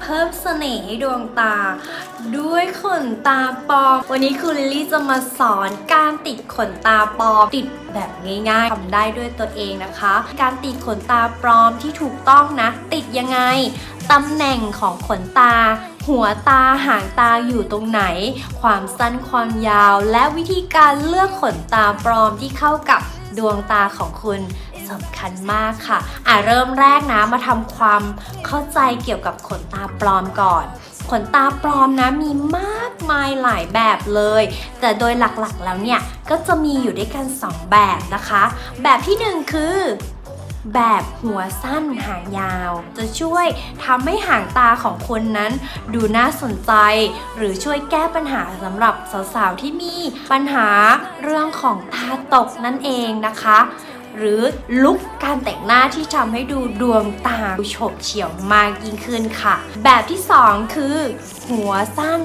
เพิ่มเสน่ห์ให้ดวงตา ด้วยขนตาปลอม วันนี้คุณลิลลี่จะมาสอนการติดขนตาปลอมติดแบบง่ายๆทำได้ด้วยตัวเองนะคะ การติดขนตาปลอมที่ถูกต้องนะ ติดยังไงตำแหน่งของขนตา หัวตาหางตาอยู่ตรงไหน ความสั้นความยาว และวิธีการเลือกขนตาปลอมที่เข้ากับดวงตาของคุณ สำคัญมากค่ะ อะเริ่มแรกนะมาทำความเข้าใจเกี่ยวกับขนตาปลอมก่อน ขนตาปลอมนะมีมากมายหลายแบบเลย แต่โดยหลักๆแล้วเนี่ยก็จะมีอยู่ด้วยกัน 2 แบบนะคะ แบบที่หนึ่งคือแบบหัวสั้นหางยาว จะช่วยทำให้หางตาของคุณนั้น ดูน่าสนใจ หรือช่วยแก้ปัญหาสำหรับสาวๆที่มีปัญหาเรื่องของตาตกนั่นเองนะคะ หรือลุคการแต่งหน้าที่ทำให้ดูดวงตาดูโฉบเฉี่ยวมากยิ่งขึ้นค่ะ แบบที่ 2 คือ หัวสั้น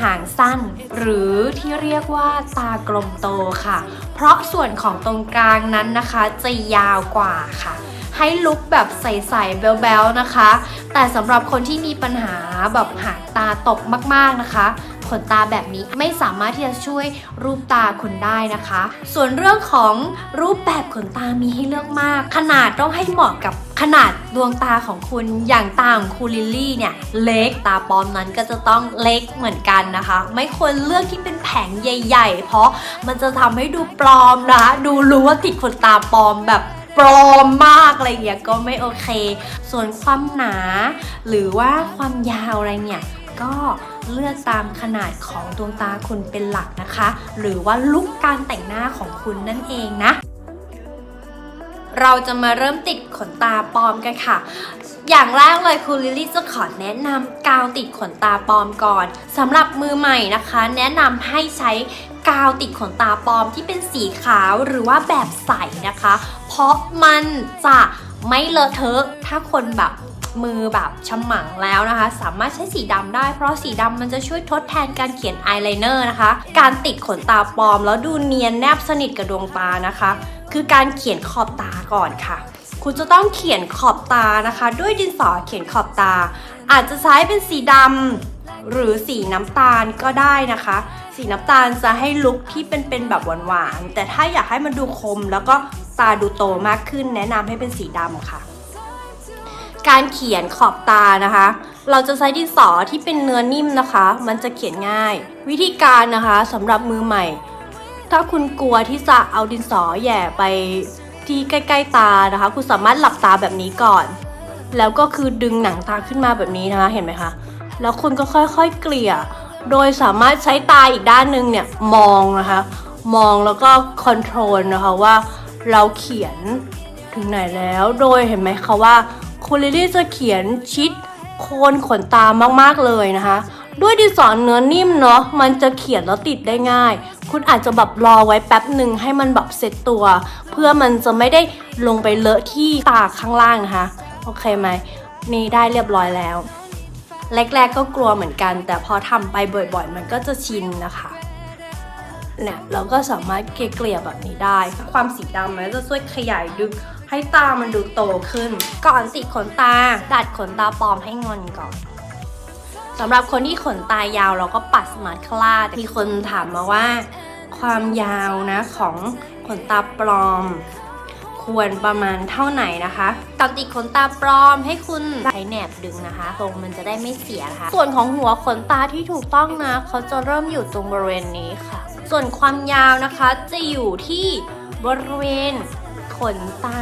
หางสั้น หรือที่เรียกว่าตากลมโตค่ะ เพราะส่วนของตรงกลางนั้นนะคะจะยาวกว่าค่ะ ให้ลุคแบบใสๆแบ๊วๆนะคะ แต่สำหรับคนที่มีปัญหาแบบหางตาตกมากๆนะคะ ขนตาแบบนี้ไม่สามารถที่จะช่วยรูปตาคุณได้นะคะ ส่วนเรื่องของรูปแบบขนตามีให้เลือกมาก ขนาดต้องให้เหมาะกับขนาดดวงตาของคุณอย่างตาของคูลิลลี่เนี่ยเล็กตาปลอมนั้นก็จะต้องเล็กเหมือนกันนะคะ ไม่ควรเลือกที่เป็นแผงใหญ่ ๆ เพราะมันจะทำให้ดูปลอมนะคะดูรู้ว่าติดขนตาปลอมแบบปลอมมากอะไรอย่างเงี้ยก็ไม่โอเค ส่วนความหนา หรือว่าความยาวอะไรเนี่ยก็ เลือกตามขนาดของดวงตาคุณเป็นหลักนะคะ หรือว่าลุคการแต่งหน้าของคุณนั่นเองนะเราจะมาเริ่มติดขนตาปลอมกันค่ะ อย่างแรกเลยคุณลิลลี่จะขอแนะนำกาวติดขนตาปลอมก่อนสำหรับมือใหม่นะคะ แนะนำให้ใช้กาวติดขนตาปลอมที่เป็นสีขาวหรือว่าแบบใสนะคะ เพราะมันจะไม่เลอะเทอะถ้าคนแบบ มือแบบฉมังแล้วนะคะ สามารถใช้สีดำได้ เพราะสีดำมันจะช่วยทดแทนการเขียนอายไลเนอร์นะคะ การติดขนตาปลอม แล้วดูเนียนแนบสนิทกับดวงตานะคะ คือการเขียนขอบตาก่อนค่ะ คุณจะต้องเขียนขอบตานะคะ ด้วยดินสอเขียนขอบตา อาจจะใช้เป็นสีดำหรือสีน้ำตาลก็ได้นะคะ สีน้ำตาลจะให้ลุคที่เป็นเป็นแบบหวานๆ แต่ถ้าอยากให้มันดูคมแล้วก็ตาดูโตมากขึ้นแนะนำให้เป็นสีดำค่ะ การเขียนขอบตานะคะ เราจะใช้ดินสอที่เป็นเนื้อนิ่มนะคะ มันจะเขียนง่าย วิธีการนะคะสำหรับมือใหม่ ถ้าคุณกลัวที่จะเอาดินสอแย่ไปที่ใกล้ ๆ ตานะคะ คุณสามารถหลับตาแบบนี้ก่อน แล้วก็คือดึงหนังตาขึ้นมาแบบนี้นะคะเห็นไหมคะ แล้วคุณก็ค่อยๆเกลี่ย โดยสามารถใช้ตาอีกด้านหนึงเนี่ยมองนะคะ มองแล้วก็คอนโทรลนะคะว่าเราเขียนถึงไหนแล้ว โดยเห็นไหมคะว่า คุณลิลี่จะเขียนชิดโคนขนตามากๆเลยนะคะ ด้วยดินสอเนื้อนิ่มเนาะมันจะเขียนแล้วติดได้ง่าย คุณอาจจะแบบรอไว้แป๊บหนึ่งให้มันแบบเสร็จตัว เพื่อมันจะไม่ได้ลงไปเลอะที่ตาข้างล่างนะคะโอเคไหมนี่ได้เรียบร้อยแล้วแรกๆก็กลัวเหมือนกัน แต่พอทำไปบ่อยๆ มันก็จะชินนะคะเนี่ยเราก็สามารถเกลี่ยแบบนี้ได้ ความสีดำมันจะช่วยขยายดึง ให้ตามันดูโตขึ้น ก่อนติดขนตาดัดขนตาปลอมให้งอนก่อนสำหรับคนที่ขนตายาวเราก็ปัดสมาร์ทคลาดมีคนถามมาว่า ความยาวนะของขนตาปลอม ควรประมาณเท่าไหนนะคะตอนติดขนตาปลอมให้คุณใช้แหนบดึงนะคะตรงมันจะได้ไม่เสียนะคะส่วนของหัวขนตาที่ถูกต้องนะเขาจะเริ่มอยู่ตรงบริเวณนี้ค่ะ ส่วนความยาวนะคะจะอยู่ที่บริเวณ นตา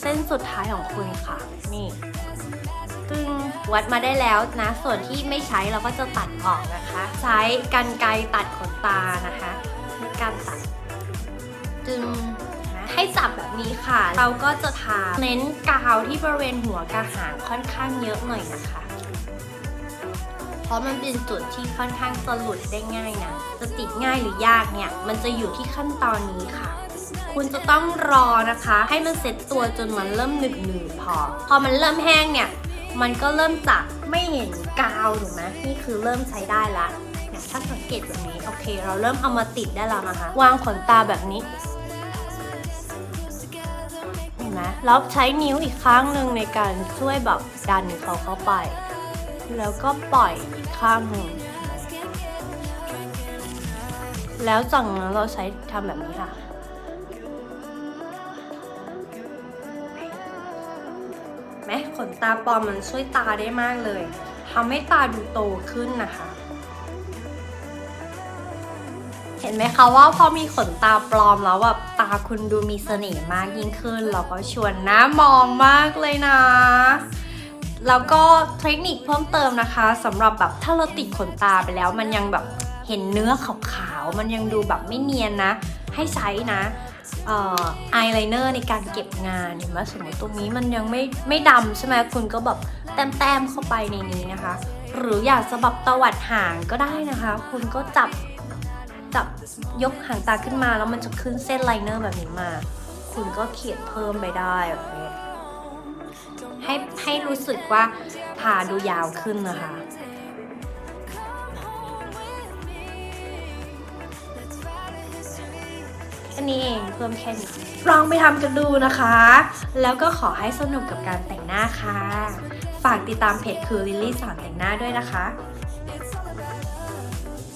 เส้นสุดท้ายของคุณค่ะ นี่ตึงวัดมาได้แล้วนะ ส่วนที่ไม่ใช้เราก็จะตัดออกนะคะ ใช้กันไกรตัดขนตานะคะในการตัดจึงให้จับแบบนี้ค่ะ เราก็จะทาเน้นกาวที่บริเวณหัวกระหางค่อนข้างเยอะหน่อยนะคะ เพราะมันเป็นจุดที่ค่อนข้างจะหลุดได้ง่ายนะ จะติดง่ายหรือยากเนี่ย มันจะอยู่ที่ขั้นตอนนี้ค่ะ คุณจะต้องรอนะคะ ให้มันเซ็ตตัวจนมันเริ่มหนึบหนืดพอ พอมันเริ่มแห้งเนี่ย มันก็เริ่มจากไม่เห็นกาวถูกไหมนี่คือเริ่มใช้ได้ละเนี่ยถ้าสังเกตแบบนี้โอเค เราเริ่มเอามาติดได้แล้วนะคะ วางขนตาแบบนี้เห็นไหมแล้วใช้นิ้วอีกข้างหนึ่งในการช่วยแบบดันเขาเข้าไป แล้วก็ปล่อยอีกข้างหนึ่งแล้วจากนั้นเราใช้ทำแบบนี้ค่ะ ไหมขนตาปลอมมันช่วยตาได้มากเลยทำให้ตาดูโตขึ้นนะคะ เห็นไหมคะว่าพอมีขนตาปลอมแล้วแบบตาคุณดูมีเสน่ห์มากยิ่งขึ้น แล้วก็ชวนน่ามองมากเลยนะ แล้วก็เทคนิคเพิ่มเติมนะคะสำหรับแบบถ้าเราติดขนตาไปแล้วมันยังแบบเห็นเนื้อขาวๆมันยังดูแบบไม่เนียนนะ ให้ใช้นะ อ่อายไลเนอร์ในการเก็บงานเห็นไหมสมมติตรงนี้มันยังไม่ไม่ดำใช่ไหมคุณก็แบบแต้มๆเข้าไปในนี้นะคะ หรืออยากจะแบบตวัดหางก็ได้นะคะ คุณก็จับจับยกหางตาขึ้นมาแล้วมันจะขึ้นเส้นไลเนอร์แบบนี้มา คุณก็เขียนเพิ่มไปได้แบบนี้ให้ให้รู้สึกว่าทาดูยาวขึ้นนะคะ แค่นี้เองเพิ่มแค่นี้ลองไปทำกันดูนะคะ แล้วก็ขอให้สนุกกับการแต่งหน้าค่ะ ฝากติดตามเพจคือลิลลี่สอนแต่งหน้าด้วยนะคะ